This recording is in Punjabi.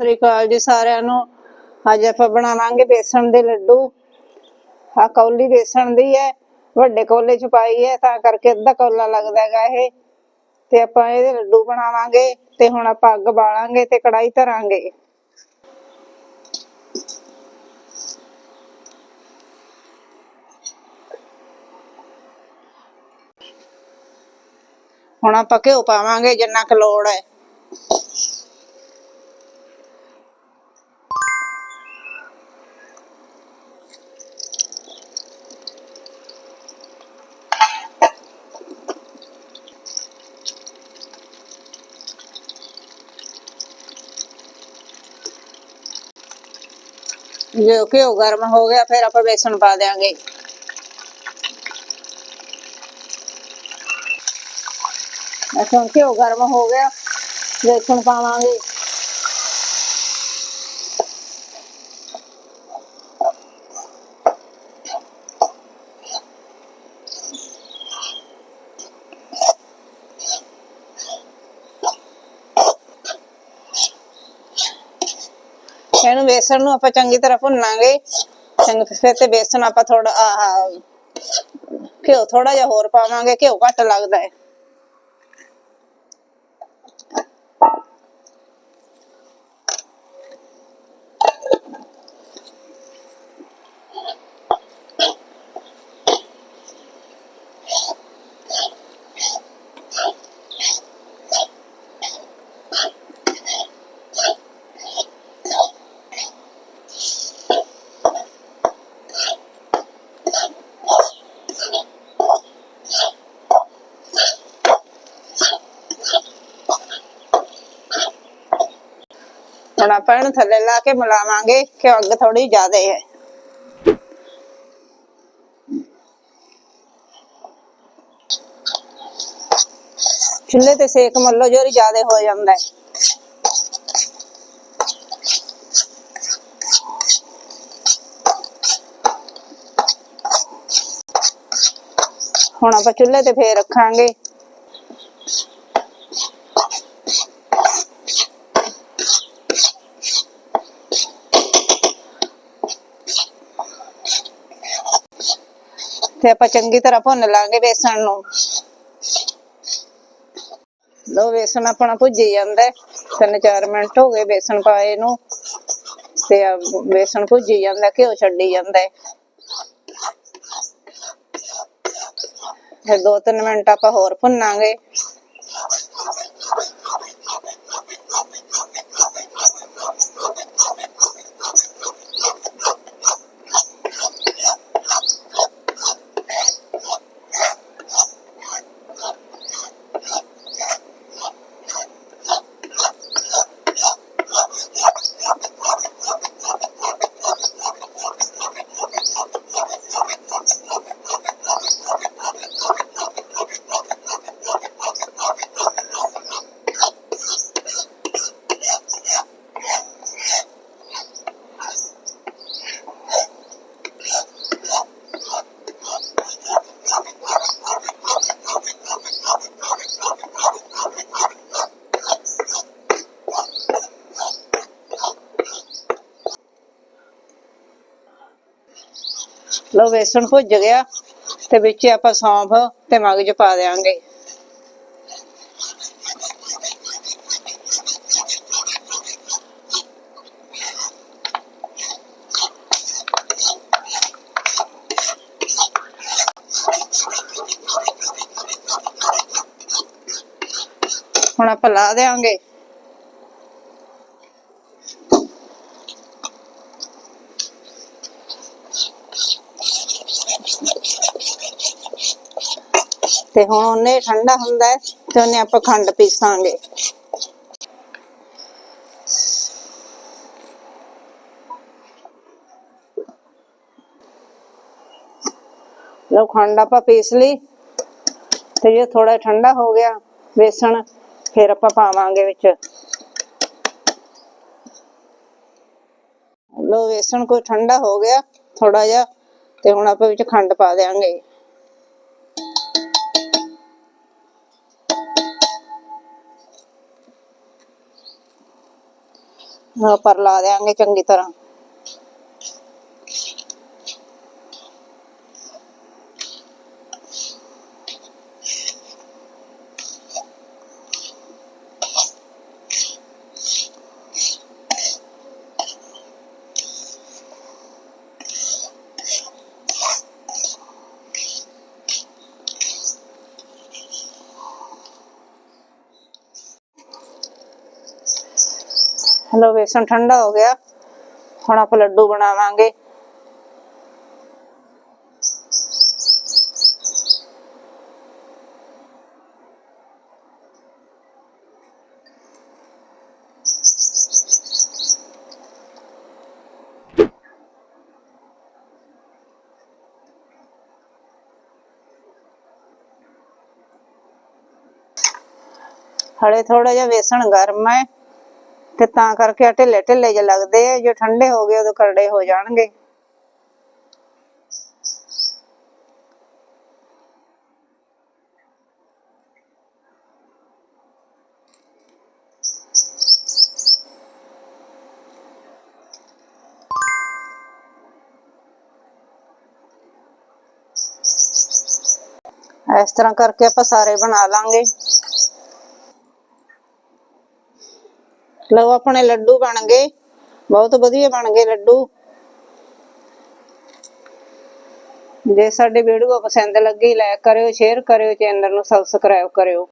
ਸਤਿ ਸ੍ਰੀ ਅਕਾਲ ਜੀ ਸਾਰਿਆਂ ਨੂੰ। ਅੱਜ ਆਪਾਂ ਬਣਾਵਾਂਗੇ ਬੇਸਣ ਦੇ ਲੱਡੂ। ਆ ਕੌਲੀ ਬੇਸਣ ਦੀ ਹੈ, ਵੱਡੇ ਕੋਲੇ ਚ ਪਾਈ ਹੈ, ਤਾਂ ਕਰਕੇ ਅੱਧਾ ਕੌਲਾ ਲੱਗਦਾ ਹੈਗਾ ਇਹ। ਤੇ ਆਪਾਂ ਇਹਦੇ ਲੱਡੂ ਬਣਾਵਾਂਗੇ ਤੇ ਹੁਣ ਆਪਾਂ ਅੱਗ ਬਾਲਾਂਗੇ ਤੇ ਕੜਾਈ ਧਰਾਂਗੇ। ਹੁਣ ਆਪਾਂ ਘਿਓ ਪਾਵਾਂਗੇ ਜਿੰਨਾ ਕੁ ਲੋੜ ਹੈ। ਜੇ ਘਿਓ ਗਰਮ ਹੋ ਗਿਆ, ਫਿਰ ਆਪਾਂ ਬੇਸਣ ਪਾ ਦਿਆਂਗੇ। ਅੱਛਾ ਘਿਓ ਗਰਮ ਹੋ ਗਿਆ, ਬੇਸਣ ਪਾਵਾਂਗੇ। ਇਹਨੂੰ ਬੇਸਣ ਨੂੰ ਆਪਾਂ ਚੰਗੀ ਤਰ੍ਹਾਂ ਭੁੰਨਾਂਗੇ। ਚੰਗੀ ਫਿਰ ਤੇ ਬੇਸਣ ਆਪਾਂ ਥੋੜਾ ਆਹ, ਘਿਓ ਥੋੜਾ ਜਿਹਾ ਹੋਰ ਪਾਵਾਂਗੇ, ਘਿਓ ਘੱਟ ਲੱਗਦਾ ਹੈ। ਹੁਣ ਆਪਾਂ ਇਹਨੂੰ ਥੱਲੇ ਲਾ ਕੇ ਮਿਲਾਵਾਂਗੇ, ਕਿ ਅੱਗ ਥੋੜੀ ਜ਼ਿਆਦਾ ਹੈ। ਚੁੱਲ੍ਹੇ ਤੇ ਸੇਕ ਮੱਲੋ ਜੋਰੀ ਜ਼ਿਆਦਾ ਹੋ ਜਾਂਦਾ ਹੈ। ਹੁਣ ਆਪਾਂ ਚੁੱਲ੍ਹੇ ਤੇ ਫੇਰ ਰੱਖਾਂਗੇ। ਤੇ ਆਪਾਂ ਚੰਗੀ ਤਰ੍ਹਾਂ ਭੁੰਨ ਲਾਂਗੇ ਬੇਸਣ ਨੂੰ। ਲੋ ਬੇਸਣ ਆਪਣਾ ਭੁੱਜੀ ਜਾਂਦਾ ਤਿੰਨ ਚਾਰ ਮਿੰਟ ਹੋ ਗਏ ਬੇਸਣ ਪਾਏ ਨੂੰ। ਤੇ ਬੇਸਣ ਭੁੱਜੀ ਜਾਂਦਾ, ਘਿਓ ਛੱਡੀ ਜਾਂਦਾ ਫਿਰ ਦੋ ਤਿੰਨ ਮਿੰਟ ਆਪਾਂ ਹੋਰ ਭੁੰਨਾਂਗੇ। ਲੋ ਵੇਸਣ ਭੁੱਜ ਗਿਆ ਤੇ ਵਿੱਚ ਆਪਾਂ ਸੌਂਫ ਤੇ ਮਗਜ ਪਾ ਦੇਾਂਗੇ ਹੁਣ ਆਪਾਂ ਲਾ ਦੇਾਂਗੇ ਤੇ ਹੁਣ ਉਹਨੇ ਠੰਡਾ ਹੁੰਦਾ ਹੈ ਤੇ ਉਹਨੇ ਆਪਾਂ ਖੰਡ ਪੀਸਾਂਗੇ। ਲੋ ਖੰਡ ਆਪਾਂ ਪੀਸ ਲਈ ਤੇ ਜੇ ਥੋੜਾ ਠੰਡਾ ਹੋ ਗਿਆ ਬੇਸਣ ਫਿਰ ਆਪਾਂ ਪਾਵਾਂਗੇ ਵਿੱਚ। ਲੋ ਬੇਸਣ ਕੋਈ ਠੰਡਾ ਹੋ ਗਿਆ ਥੋੜਾ ਜਿਹਾ ਤੇ ਹੁਣ ਆਪਾਂ ਵਿੱਚ ਖੰਡ ਪਾ ਦੇਾਂਗੇ ਪਰ ਲਾ ਦੇਾਂਗੇ ਚੰਗੀ ਤਰ੍ਹਾਂ। ਹਲੋ ਬੇਸਨ ਠੰਡਾ ਹੋ ਗਿਆ ਹੁਣ ਆਪਾਂ ਲੱਡੂ ਬਣਾਵਾਂਗੇ ਹਲੇ ਥੋੜਾ ਜਿਹਾ ਬੇਸਣ ਗਰਮ ਹੈ ਤੇ ਤਾਂ ਕਰਕੇ ਆ ਢਿੱਲੇ ਢਿੱਲੇ ਜੇ ਲੱਗਦੇ ਆ, ਜੇ ਠੰਡੇ ਹੋ ਗਏ ਉਦੋਂ ਕਰੜੇ ਹੋ ਜਾਣਗੇ। ਇਸ ਤਰ੍ਹਾਂ ਕਰਕੇ ਆਪਾਂ ਸਾਰੇ ਬਣਾ ਲਾਂਗੇ। ਲਓ ਆਪਣੇ ਲੱਡੂ ਬਣ ਗਏ। ਬਹੁਤ ਵਧੀਆ ਬਣ ਗਏ ਲੱਡੂ। ਜੇ ਸਾਡੇ ਵੀਡੀਓ ਪਸੰਦ ਲੱਗੀ ਲਾਈਕ ਕਰਿਓ ਸ਼ੇਅਰ ਕਰਿਓ ਚੈਨਲ ਨੂੰ ਸਬਸਕ੍ਰਾਈਬ ਕਰਿਓ।